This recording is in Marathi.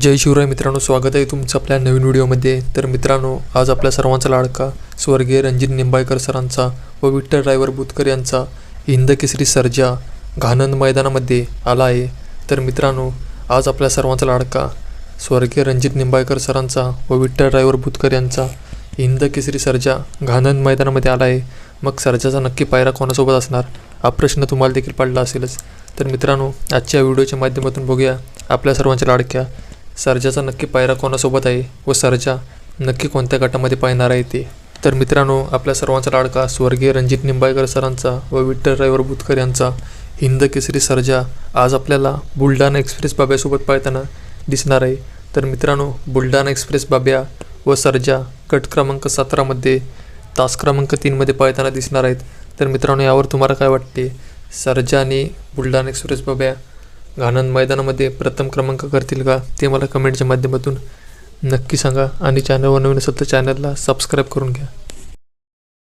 जय शिवराय मित्रांनो स्वागत आहे तुमचं आपल्या नवीन व्हिडिओमध्ये. तर मित्रांनो आज आपल्या सर्वांचा लाडका स्वर्गीय रणजित निंबाळकर सरांचा व विठ्ठल ड्रायव्हर बुतकर यांचा हिंद केसरी सर्जा घानंद मैदानामध्ये आला आहे. तर मित्रांनो आज आपल्या सर्वांचा लाडका स्वर्गीय रणजित निंबाळकर सरांचा व विठ्ठल ड्रायव्हर बुतकर यांचा हिंद केसरी सर्जा घानंद मैदानामध्ये आला आहे. मग सर्जाचा नक्की पायरा कोणासोबत असणार? हा प्रश्न तुम्हाला देखील पडला असेलच. तर मित्रांनो आजच्या व्हिडिओच्या माध्यमातून बघूया आपल्या सर्वांच्या लाडक्या सर्जाचा नक्की पायरा कोणासोबत आहे व सर्जा नक्की कोणत्या गटामध्ये पाहणार आहे ते? तर मित्रांनो आपल्या सर्वांचा लाडका स्वर्गीय रणजित निंबाळकर सरांचा व विठ्ठल ड्रायव्हर बुतकर यांचा हिंद केसरी सर्जा आज आपल्याला बुलढाणा एक्सप्रेस बाब्यासोबत पाळताना दिसणार आहे. तर मित्रांनो बुलढाणा एक्सप्रेस बाब्या व सर्जा कट क्रमांक सतरामध्ये तास क्रमांक तीनमध्ये पाळताना दिसणार आहेत. तर मित्रांनो यावर तुम्हाला काय वाटते? सर्जा आणि बुलढाणा एक्सप्रेस बाब्या घाणंद मैदानामध्ये प्रथम क्रमांक करतील का ते मला कमेंटच्या माध्यमातून नक्की सांगा आणि चॅनलवर नवीन असेल तर चॅनलला सबस्क्राईब करून घ्या.